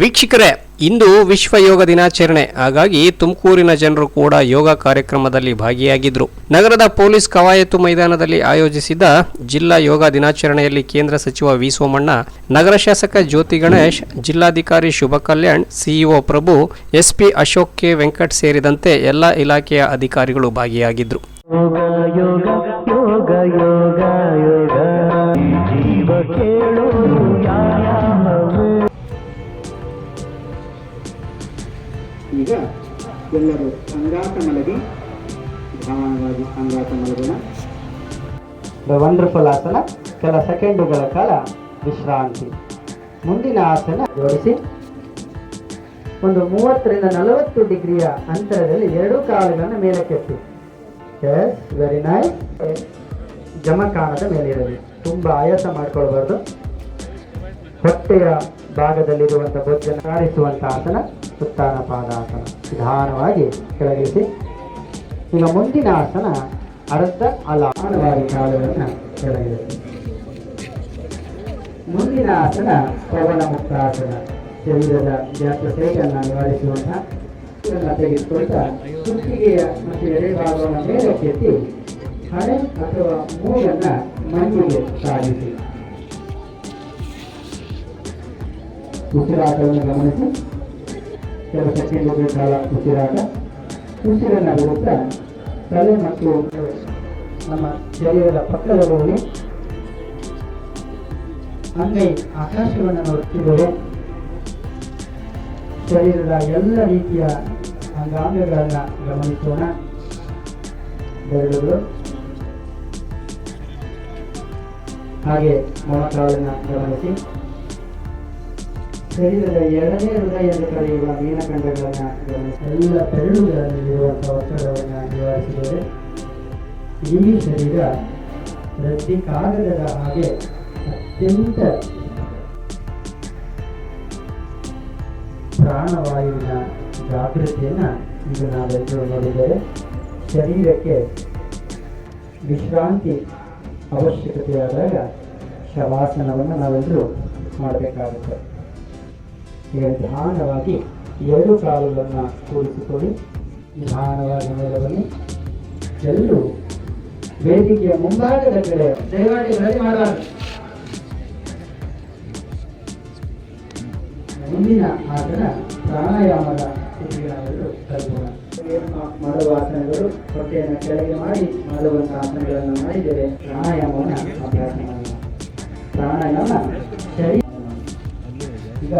ವೀಕ್ಷಕರೇ, ಇಂದು ವಿಶ್ವ ಯೋಗ ದಿನಾಚರಣೆ. ಹಾಗಾಗಿ ತುಮಕೂರಿನ ಜನರು ಕೂಡ ಯೋಗ ಕಾರ್ಯಕ್ರಮದಲ್ಲಿ ಭಾಗಿಯಾಗಿದ್ದರು ನಗರದ ಪೊಲೀಸ್ ಕವಾಯತು ಮೈದಾನದಲ್ಲಿ ಆಯೋಜಿಸಿದ್ದ ಜಿಲ್ಲಾ ಯೋಗ ದಿನಾಚರಣೆಯಲ್ಲಿ ಕೇಂದ್ರ ಸಚಿವ ವಿ ಸೋಮಣ್ಣ, ನಗರ ಶಾಸಕ ಜ್ಯೋತಿ ಗಣೇಶ್, ಜಿಲ್ಲಾಧಿಕಾರಿ Shubha Kalyan, CEO Prabhu, SP Ashok K Venkat ಸೇರಿದಂತೆ ಎಲ್ಲ ಇಲಾಖೆಯ ಅಧಿಕಾರಿಗಳು ಭಾಗಿಯಾಗಿದ್ದರು ಎಲ್ಲರೂ ಸಂಗಾತ ಮಲಗಿ, ನಿಧಾನವಾಗಿ ಸಂಗಾತ ಮಲಗೋಣ. ವಂಡರ್ಫುಲ್ ಆಸನ, ಕೆಲ ಸೆಕೆಂಡುಗಳ ಕಾಲ ವಿಶ್ರಾಂತಿ. ಮುಂದಿನ ಆಸನ ಜೋಡಿಸಿ. ಒಂದು ಮೂವತ್ತರಿಂದ ನಲವತ್ತು ಡಿಗ್ರಿಯ ಅಂತರದಲ್ಲಿ ಎರಡೂ ಕಾಲುಗಳನ್ನು ಮೇಲಕ್ಕೆತ್ತಿ. ಎಸ್ ವೆರಿ ನೈಸ್ ಜಮಖಾನದ ಮೇಲೆ ಇರಲಿ. ತುಂಬ ಆಯಾಸ ಮಾಡ್ಕೊಳ್ಬಾರ್ದು. ಹೊಟ್ಟೆಯ ಭಾಗದಲ್ಲಿರುವಂಥ ಬೊಜ್ಜನ್ನು ಆರಿಸುವಂಥ ಆಸನ. ಉತ್ತಾನ ಪಾದಾಸನ ನಿಧಾನವಾಗಿ ಕೆಳಗಿಳಿಸಿ. ಈಗ ಮುಂದಿನ ಆಸನ ಅರ್ಧ ಅಲಾನವಾಗಿ ಕಾಲುಗಳನ್ನು ಕೆಳಗಿಳಿಸಿ. ಮುಂದಿನ ಆಸನ ಪವನ ಮುಕ್ತಾಸನ. ಶರೀರದ ವ್ಯಾಪ್ತತೆಯನ್ನು ನಿವಾರಿಸುವಂತಹ ಇದನ್ನು ತೆಗೆದುಕೊಳ್ತಾ ಕುತ್ತಿಗೆಯ ಮತ್ತು ಎಡೆಭಾಗವನ್ನು ಮೇಲಕ್ಕೆತ್ತಿ ಹಣೆ ಅಥವಾ ಮೂಗನ್ನ ಮಣ್ಣಿಗೆ ಸಾಗಿಸಿ. ಉಸಿರಾಟವನ್ನು ಗಮನಿಸಿ. ಕೆಲ ಸೆಕೆಂಡುಗಳ ಕಾಲ ಉಸಿರಾಟ. ಉಸಿರನ್ನು ಬಿಡುತ್ತಾ ತಲೆ ಮತ್ತು ನಮ್ಮ ಶರೀರದ ಪಕ್ಕದಲ್ಲಿ ಅಂಗೈ ಆಕಾಶವನ್ನು ನೋಡುತ್ತಿದ್ದರೆ ಶರೀರದ ಎಲ್ಲ ರೀತಿಯ ಅಂಗಾಂಗಗಳನ್ನು ಗಮನಿಸೋಣ. ಬೆರಳುಗಳು. ಹಾಗೆ ಮೊಣಕಾಲನ್ನು ಗಮನಿಸಿ. ಶರೀರದ ಎರಡನೇ ಹೃದಯ ಎಂದು ಕರೆಯುವ ಮೀನಖಂಡಗಳನ್ನು ಎಲ್ಲ ಬೆರಳುಗಳಲ್ಲಿ ಇರುವಂತಹ ಒತ್ತಡವನ್ನು ನಿವಾರಿಸಿದರೆ ಇಡೀ ಶರೀರ ಕಾಗದದ ಹಾಗೆ ಅತ್ಯಂತ ಪ್ರಾಣವಾಯುವಿನ ಜಾಗೃತಿಯನ್ನು ಈಗ ನಾವೆಲ್ಲರೂ ನೋಡಿದರೆ ಶರೀರಕ್ಕೆ ವಿಶ್ರಾಂತಿ ಅವಶ್ಯಕತೆಯಾದಾಗ ಶವಾಸನವನ್ನು ನಾವೆಲ್ಲರೂ ಮಾಡಬೇಕಾಗುತ್ತೆ. ನಿಧಾನವಾಗಿ ಎರಡು ಕಾಲುಗಳನ್ನು ಕೂರಿಸಿಕೊಳ್ಳಿ ನಿಧಾನವಾಗಿ ಮೇಲೆ ಬನ್ನಿ. ಎಲ್ಲರೂ ವೇದಿಕೆಯ ಮುಂಭಾಗದ ಕಡೆ ದಯವಾಗಿ ರೆಡಿ ಮಾಡಬಾರ್ದು ಮುಂದಿನ ಆಸನ ಪ್ರಾಣಾಯಾಮದ ಸ್ಥಿತಿಗೆ ನಾವೆಲ್ಲರೂ ತಲುಪೋಣ. ಮಾಡುವ ಆಸನಗಳು ಹೊಟ್ಟೆಯನ್ನು ಕೆಳಗೆ ಮಾಡಿ ಮಾಡುವಂತಹ ಆಸನಗಳನ್ನು ಮಾಡಿದರೆ ಪ್ರಾಣಾಯಾಮವನ್ನು ಅಭ್ಯಾಸ ಮಾಡೋಣ. ಪ್ರಾಣಾಯಾಮ ಸರಿ ಈಗ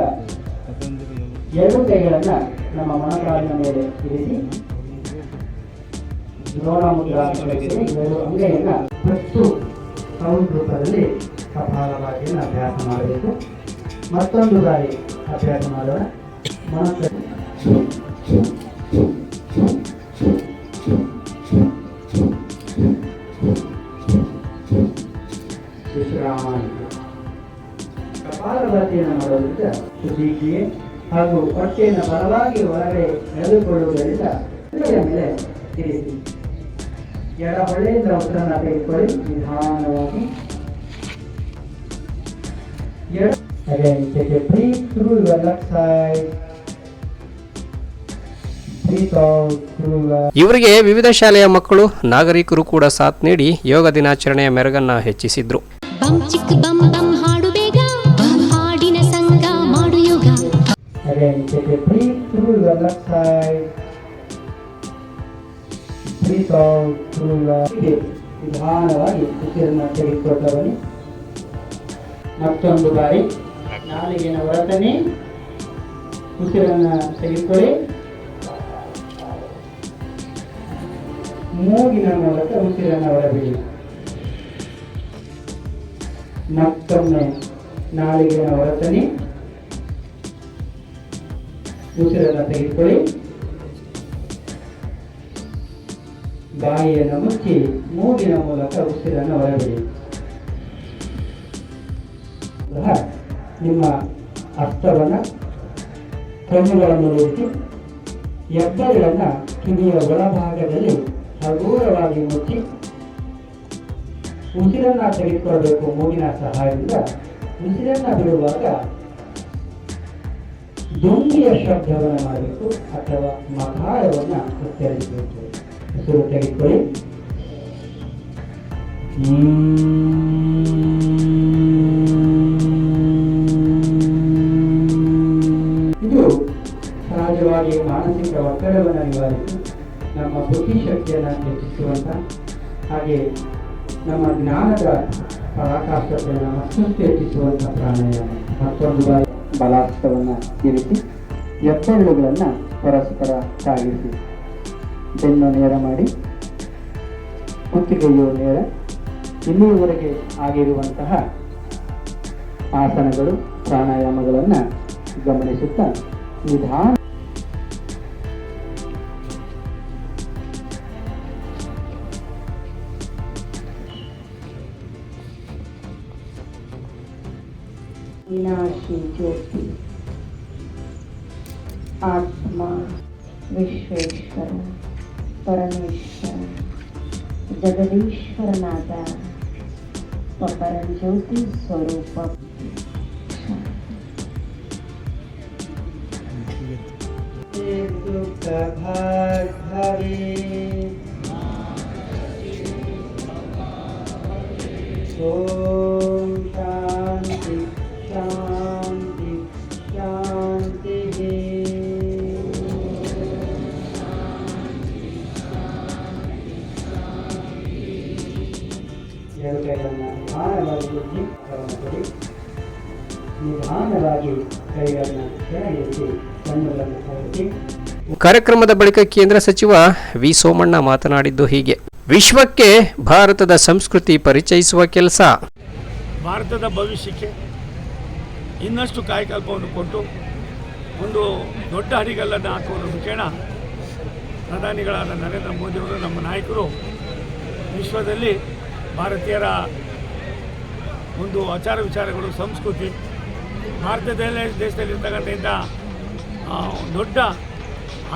ಎರಡು ಕೈಗಳನ್ನ ನಮ್ಮ ಮೊಣಕಾಲಿನ ಮೇಲೆ ಇರಿಸಿ, ದ್ರೋಣ ಮುದ್ರಾಸನಕ್ಕೆ ಎರಡು ಅಂಗೈಯನ್ನ ಹತ್ತು ಸೌಂಡ್ ರೂಪದಲ್ಲಿ ಸಫಲವಾಗಿ ಅಭ್ಯಾಸ ಮಾಡಬೇಕು. ಮತ್ತೊಂದು ಬಾರಿ ಅಭ್ಯಾಸ ಮಾಡೋಣ. ವಿಶ್ರಾಂತಿ ಕಪಾಲಭಾತಿಯನ್ನು ಮಾಡೋದ್ರಿಂದ ಶುದ್ಧೀಕ್ರಿಯೆ ಹಾಗೂ ಹೊಟ್ಟೆಯನ್ನು ಬಲವಾಗಿ ಹೊರಗಡೆ ಎಳೆದುಕೊಳ್ಳುವುದರಿಂದ ಮೇಲೆ ಇರಿಸಿ ಎಡ ಹೊಳೆಯಿಂದ ಉತ್ತರನ ತೆಗೆದುಕೊಳ್ಳಿ ನಿಧಾನವಾಗಿ. Again, take a breathe through your left side. ಇವರಿಗೆ ವಿವಿಧ ಶಾಲೆಯ ಮಕ್ಕಳು ನಾಗರಿಕರು ಕೂಡ ಸಾಥ್ ನೀಡಿ ಯೋಗ ದಿನಾಚರಣೆಯ ಮೆರಗನ್ನ ಹೆಚ್ಚಿಸಿದ್ರು. Again, take a breathe through your left side. Breathe out through your ನಿಧಾನವಾಗಿ ಉಸಿರನ್ನು ತೆಗೆದುಕೊಳ್ತಾ ಬನ್ನಿ ಮತ್ತೊಂದು ಬಾರಿ ನಾಲಿಗೆನ ಹೊರತನ್ನಿ. ಉಸಿರನ್ನು ತೆಗೆದುಕೊಳ್ಳಿ. ಮೂಗಿನ ಮೂಲಕ ಉಸಿರನ್ನು ಹೊರಬಿಡಿ. ಮತ್ತೊಮ್ಮೆ ನಾಲಿಗೆನ ಹೊರತನ್ನಿ. ಉಸಿರನ್ನು ತೆಗೆದುಕೊಳ್ಳಿ. ಬಾಯಿಯನ್ನು ಮುಚ್ಚಿ ಮೂಗಿನ ಮೂಲಕ ಉಸಿರನ್ನು ಹೊರಬಿಡಿ. ನಿಮ್ಮ ಹಸ್ತವನ್ನು ಕಣ್ಣುಗಳನ್ನು ರೂಪಿಸಿ ಹೆಬ್ಬೆರಳನ್ನು ಕಿವಿಯ ಒಳಭಾಗದಲ್ಲಿ ಹಗುರವಾಗಿ ಮುಚ್ಚಿ. ಉಸಿರನ್ನ ತೆಗೆದುಕೊಳ್ಳಬೇಕು ಮೂಗಿನ ಸಹಾಯದಿಂದ. ಉಸಿರನ್ನ ಬಿಡುವಾಗ ದುಂಗಿಯ ಶಬ್ದವನ್ನು ಮಾಡಬೇಕು ಅಥವಾ ಮಕಾರವನ್ನು ಉಚ್ಚರಿಸಬೇಕು. ಹೆಸರು ತೆಗೆದುಕೊಳ್ಳಿ. ಇದು ಸಹಜವಾಗಿ ಮಾನಸಿಕ ಒತ್ತಡವನ್ನು ನಿವಾರಿಸಿ ನಮ್ಮ ಬುದ್ಧಿಶಕ್ತಿಯನ್ನು ಹೆಚ್ಚಿಸುವಂತ ಹಾಗೆ ನಮ್ಮ ಜ್ಞಾನದ ಪರಾಕಾಷ್ಠತೆಯನ್ನು ಮತ್ತಷ್ಟು ಹೆಚ್ಚಿಸುವಂತ ಪ್ರಾಣಾಯಾಮ. ಮತ್ತೊಂದು ಬಾರಿ. ಬಲಾಸ್ತವನ್ನು ಇರಿಸಿ ಹೆಬ್ಬೆರಳುಗಳನ್ನು ಪರಸ್ಪರ ಸಾಗಿಸಿ. ಬೆನ್ನು ನೇರ ಮಾಡಿ, ಕುತ್ತಿಗೆಯು ನೇರ. ಇಲ್ಲಿಯವರೆಗೆ ಆಗಿರುವಂತಹ ಆಸನಗಳು, ಪ್ರಾಣಾಯಾಮಗಳನ್ನು ಗಮನಿಸುತ್ತಾ ನಿಧಾನ विनाशी ज्योति आत्मा विश्वेश्वर परमेश्वर जगदीश्वर नादा परम ज्योति स्वरूप Oh. ನಿಧಾನವಾಗಿ ಎತ್ತಿ ನಿಧಾನವಾಗಿ ಕೈಗಳನ್ನು ಕೆಳಗಿರಿಸಿ ಕಣ್ಣುಗಳನ್ನು ಕಳಿಸಿ ಕಾರ್ಯಕ್ರಮದ ಬಳಿಕ ಕೇಂದ್ರ ಸಚಿವ ವಿ ಸೋಮಣ್ಣ ಮಾತನಾಡಿದ್ದು ಹೀಗೆ. ವಿಶ್ವಕ್ಕೆ ಭಾರತದ ಸಂಸ್ಕೃತಿ ಪರಿಚಯಿಸುವ ಕೆಲಸ. ಭಾರತದ ಭವಿಷ್ಯಕ್ಕೆ ಇನ್ನಷ್ಟು ಕಾಯಕಲ್ಪವನ್ನು ಕೊಟ್ಟು ಒಂದು ದೊಡ್ಡ ಅಡಿಗಲ್ಲನ್ನು ಹಾಕುವ ಮುಖೇಣ ಪ್ರಧಾನಿಗಳಾದ ನರೇಂದ್ರ ಮೋದಿಯವರು ನಮ್ಮ ನಾಯಕರು ವಿಶ್ವದಲ್ಲಿ ಭಾರತೀಯರ ಒಂದು ಆಚಾರ ವಿಚಾರಗಳು ಸಂಸ್ಕೃತಿ ಭಾರತದಲ್ಲೇ ದೇಶದಲ್ಲಿರ್ತಕ್ಕಂಥ ದೊಡ್ಡ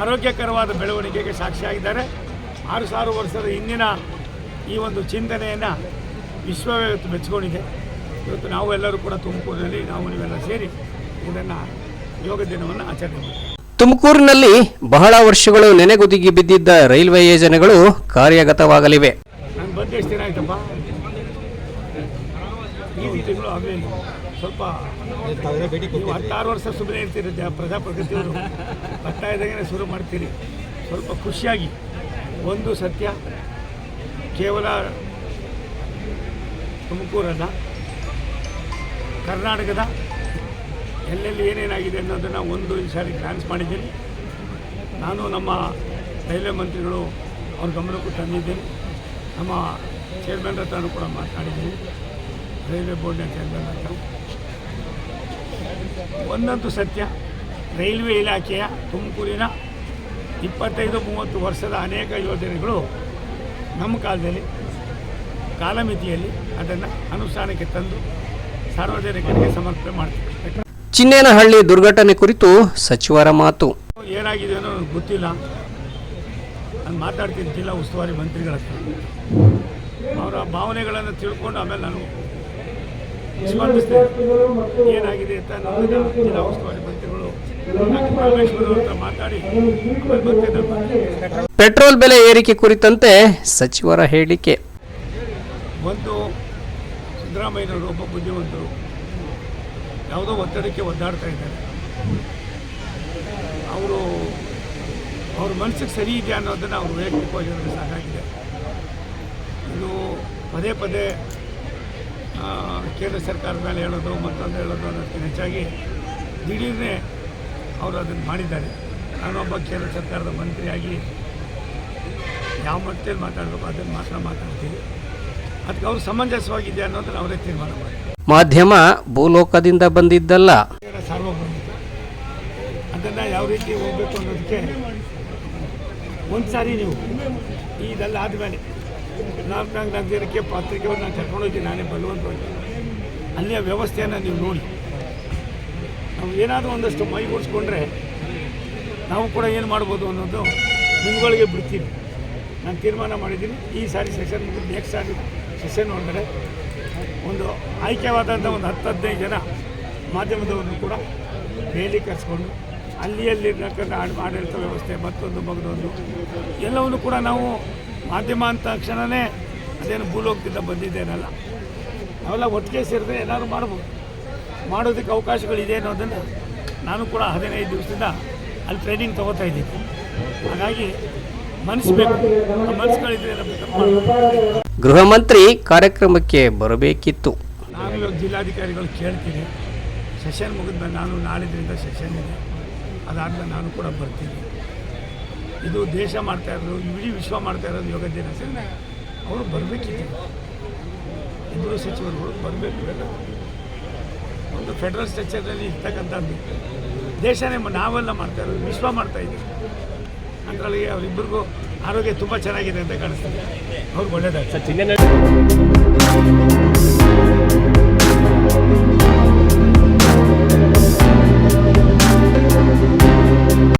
ಆರೋಗ್ಯಕರವಾದ ಬೆಳವಣಿಗೆಗೆ ಸಾಕ್ಷಿಯಾಗಿದ್ದಾರೆ. ಆರು ಸಾವಿರ ವರ್ಷದ ಹಿಂದಿನ ಈ ಒಂದು ಚಿಂತನೆಯನ್ನು ವಿಶ್ವವೇ ಇವತ್ತು ಮೆಚ್ಚಿಕೊಂಡಿದೆ. ಇವತ್ತು ನಾವು ಎಲ್ಲರೂ ಕೂಡ ತುಮಕೂರಿನಲ್ಲಿ ನಾವು ನೀವೆಲ್ಲ ಸೇರಿ ಇದನ್ನು ಯೋಗ ದಿನವನ್ನು ಆಚರಣೆ ಮಾಡ್ತೀವಿ. ತುಮಕೂರಿನಲ್ಲಿ ಬಹಳ ವರ್ಷಗಳು ನೆನೆಗುದಿಗೆ ಬಿದ್ದಿದ್ದ ರೈಲ್ವೆ ಯೋಜನೆಗಳು ಕಾರ್ಯಗತವಾಗಲಿವೆ. ನಾನು ಬಂದು ಎಷ್ಟು ದಿನ ಆಯ್ತಪ್ಪ. ತಿಂಗಳು ಆಗಲಿಲ್ಲ ಸ್ವಲ್ಪ ಹತ್ತಾರು ವರ್ಷ ಸುಮ್ಮನೆ ಇರ್ತೀರಿ ಜ ಬರ್ತಾ ಇದ್ದಾಗಲೇ ಶುರು ಮಾಡ್ತೀರಿ. ಸ್ವಲ್ಪ ಖುಷಿಯಾಗಿ. ಒಂದು ಸತ್ಯ, ಕೇವಲ ತುಮಕೂರಲ್ಲ ಕರ್ನಾಟಕದ ಎಲ್ಲೆಲ್ಲಿ ಏನೇನಾಗಿದೆ ಅನ್ನೋದನ್ನು ಒಂದು ಈ ಸಾರಿ ಗ್ಲಾನ್ಸ್ ಮಾಡಿದ್ದೀನಿ. ನಾನು ನಮ್ಮ ರೈಲ್ವೆ ಮಂತ್ರಿಗಳು ಅವ್ರ ಗಮನಕ್ಕೂ ತಂದಿದ್ದೀನಿ. ನಮ್ಮ ಚೇರ್ಮನ್ ಹತ್ರನೂ ಕೂಡ ಮಾತನಾಡಿದ್ದೀನಿ ರೈಲ್ವೆ ಬೋರ್ಡ್ ಚೇರ್ಮನ್ ಹತ್ರ ಒಂದಂತೂ ಸತ್ಯ ರೈಲ್ವೆ ಇಲಾಖೆಯ ತುಮಕೂರಿನ ಇಪ್ಪತ್ತೈದು ಮೂವತ್ತು ವರ್ಷದ ಅನೇಕ ಯೋಜನೆಗಳು ನಮ್ಮ ಕಾಲದಲ್ಲಿ ಕಾಲಮಿತಿಯಲ್ಲಿ ಅದನ್ನು ಅನುಷ್ಠಾನಕ್ಕೆ ತಂದು ಸಾರ್ವಜನಿಕರಿಗೆ ಸಮರ್ಪಣೆ ಮಾಡ್ತೀವಿ. ಚಿನ್ನೇನಹಳ್ಳಿ ದುರ್ಘಟನೆ ಕುರಿತು ಸಚಿವರ ಮಾತು. ಏನಾಗಿದೆ ಅನ್ನೋ ನನಗೆ ಗೊತ್ತಿಲ್ಲ. ನಾನು ಮಾತಾಡ್ತೀನಿ ಜಿಲ್ಲಾ ಉಸ್ತುವಾರಿ ಮಂತ್ರಿಗಳ ಹತ್ರ. ಅವರ ಭಾವನೆಗಳನ್ನು ತಿಳ್ಕೊಂಡು ಆಮೇಲೆ ನಾನು ಸ್ಪಂದಿಸ್ತೇನೆ ಏನಾಗಿದೆ ಅಂತ ಜಿಲ್ಲಾ ಉಸ್ತುವಾರಿ ಮಂತ್ರಿಗಳು ಮಾತಾಡಿ ಪೆಟ್ರೋಲ್ ಬೆಲೆ ಏರಿಕೆ ಕುರಿತಂತೆ ಸಚಿವರ ಹೇಳಿಕೆ. ಒಂದು ಸಿದ್ದರಾಮಯ್ಯನವರು ಒಬ್ಬ ಬುದ್ಧಿವಂತರು. ಯಾವುದೋ ಒತ್ತಡಕ್ಕೆ ಒದ್ದಾಡ್ತಾ ಇದ್ದಾರೆ. ಅವರು ಅವ್ರ ಮನಸ್ಸಿಗೆ ಸರಿ ಇದೆಯಾ ಅನ್ನೋದನ್ನು ಅವರು ವೈಯಕ್ತಿಕವಾಗಿ ಸಹ ಸಾಕಾಗಿದೆ. ಇದು ಪದೇ ಪದೇ ಕೇಂದ್ರ ಸರ್ಕಾರದ ಮೇಲೆ ಹೇಳೋದು ಮತ್ತೊಂದು ಹೇಳೋದು ಅನ್ನೋದಕ್ಕಿಂತ ಹೆಚ್ಚಾಗಿ ದಿಢೀರನೇ ಅವರು ಅದನ್ನು ಮಾಡಿದ್ದಾರೆ. ನಾನೊಬ್ಬ ಕೇಂದ್ರ ಸರ್ಕಾರದ ಮಂತ್ರಿಯಾಗಿ ಯಾವ ಮಟ್ಟದಲ್ಲಿ ಮಾತಾಡಬೇಕು ಅದನ್ನು ಮಾತ್ರ ಮಾತಾಡ್ತೀವಿ ಅದಕ್ಕೆ ಅವರು ಸಮಂಜಸವಾಗಿದೆ ಅನ್ನೋದನ್ನು ಅವರೇ ತೀರ್ಮಾನ ಮಾಡಿ ಮಾಧ್ಯಮ ಭೂಲೋಕದಿಂದ ಬಂದಿದ್ದಲ್ಲ. ಸಾರ್ವಭೌಮಿಕ. ಅದನ್ನು ಯಾವ ರೀತಿ ಹೋಗಬೇಕು ಅನ್ನೋದಕ್ಕೆ ಒಂದು ಸಾರಿ ನೀವು ಇದೆಲ್ಲ ಆದಮೇಲೆ ನಾಲ್ಕು ನಾಲ್ಕು ದಿನಕ್ಕೆ ಪತ್ರಿಕೆಯನ್ನು ನಾನು ಕರ್ಕೊಂಡೋಗಿ ನಾನೇ ಬಲವಂತವಾಗಿ ಅಲ್ಲಿಯ ವ್ಯವಸ್ಥೆಯನ್ನು ನೀವು ನೋಡಿ. ನಾವು ಏನಾದರೂ ಒಂದಷ್ಟು ಮೈಗೂಡಿಸ್ಕೊಂಡ್ರೆ ನಾವು ಕೂಡ ಏನು ಮಾಡ್ಬೋದು ಅನ್ನೋದು ನಿಮ್ಗಳಿಗೆ ಬಿಡ್ತೀನಿ. ನಾನು ತೀರ್ಮಾನ ಮಾಡಿದ್ದೀನಿ. ಈ ಸಾರಿ ಸೆಷನ್ ಮುಗಿದು ನೆಕ್ಸ್ಟ್ ಸಾರಿ ಸೆಷನ್ ಒಳಗಡೆ ಒಂದು ಆಯ್ಕೆವಾದಂಥ ಒಂದು ಹತ್ತು ಹದಿನೈದು ಜನ ಮಾಧ್ಯಮದವ್ರನ್ನು ಕೂಡ ಡೈಲಿ ಕರೆಸ್ಕೊಂಡು ಅಲ್ಲಿ ಅಲ್ಲಿರ್ತಕ್ಕಂಥ ಆಡ್- ಆಡಳಿತ ವ್ಯವಸ್ಥೆ ಮತ್ತೊಂದು ಮಗದೊಂದು ಎಲ್ಲವನ್ನು ಕೂಡ ನಾವು ಮಾಧ್ಯಮ ಅಂತ ತಕ್ಷಣವೇ ಅದೇನು ಭೂಲೋಕದಿಂದ ಬಂದಿದ್ದೇನಲ್ಲ. ಅವೆಲ್ಲ ಒಟ್ಟಿಗೆ ಸೇರಿದ್ರೆ ಏನಾದ್ರು ಮಾಡ್ಬೋದು. ಮಾಡೋದಕ್ಕೆ ಅವಕಾಶಗಳಿದೆ ಅನ್ನೋದನ್ನು ನಾನು ಕೂಡ ಹದಿನೈದು ದಿವಸದಿಂದ ಅಲ್ಲಿ ಟ್ರೈನಿಂಗ್ ತೊಗೋತಾ ಇದ್ದೀನಿ. ಹಾಗಾಗಿ ಮನಸ್ಸು ಬೇಕು ಮನಸ್ಸುಗಳಿದ್ರೆ ಗೃಹ ಮಂತ್ರಿ ಕಾರ್ಯಕ್ರಮಕ್ಕೆ ಬರಬೇಕಿತ್ತು. ನಾನು ಇವಾಗ ಜಿಲ್ಲಾಧಿಕಾರಿಗಳು ಕೇಳ್ತೀನಿ ಸೆಷನ್ ಮುಗಿದ ನಾನು ನಾಳಿದ್ರಿಂದ ಸೆಷನ್ ಇದೆ. ಅದಾದ್ಮೇಲೆ ನಾನು ಕೂಡ ಬರ್ತೀನಿ. ಇದು ದೇಶ ಮಾಡ್ತಾ ಇರೋದು ಇಡೀ ವಿಶ್ವ ಮಾಡ್ತಾ ಇರೋದು ಯೋಗ ದಿನಾಚರಣೆ ಅವರು ಬರಬೇಕಿತ್ತು ಇಬ್ಬರು ಸಚಿವರುಗಳು ಬರಬೇಕು ಒಂದು ಫೆಡರಲ್ ಸ್ಟ್ರಕ್ಚರ್ನಲ್ಲಿ ಇರ್ತಕ್ಕಂಥದ್ದು. ದೇಶನೇ ನಾವೆಲ್ಲ ಮಾಡ್ತಾ ಇರೋದು, ವಿಶ್ವ ಮಾಡ್ತಾ ಇದ್ದೀವಿ ಅದರೊಳಗೆ ಅವರಿಬ್ಬರಿಗೂ ಆರೋಗ್ಯ ತುಂಬ ಚೆನ್ನಾಗಿದೆ ಅಂತ ಕಾಣಿಸ್ತದೆ. ಅವ್ರಿಗೆ ಒಳ್ಳೇದಾಗ್ತದೆ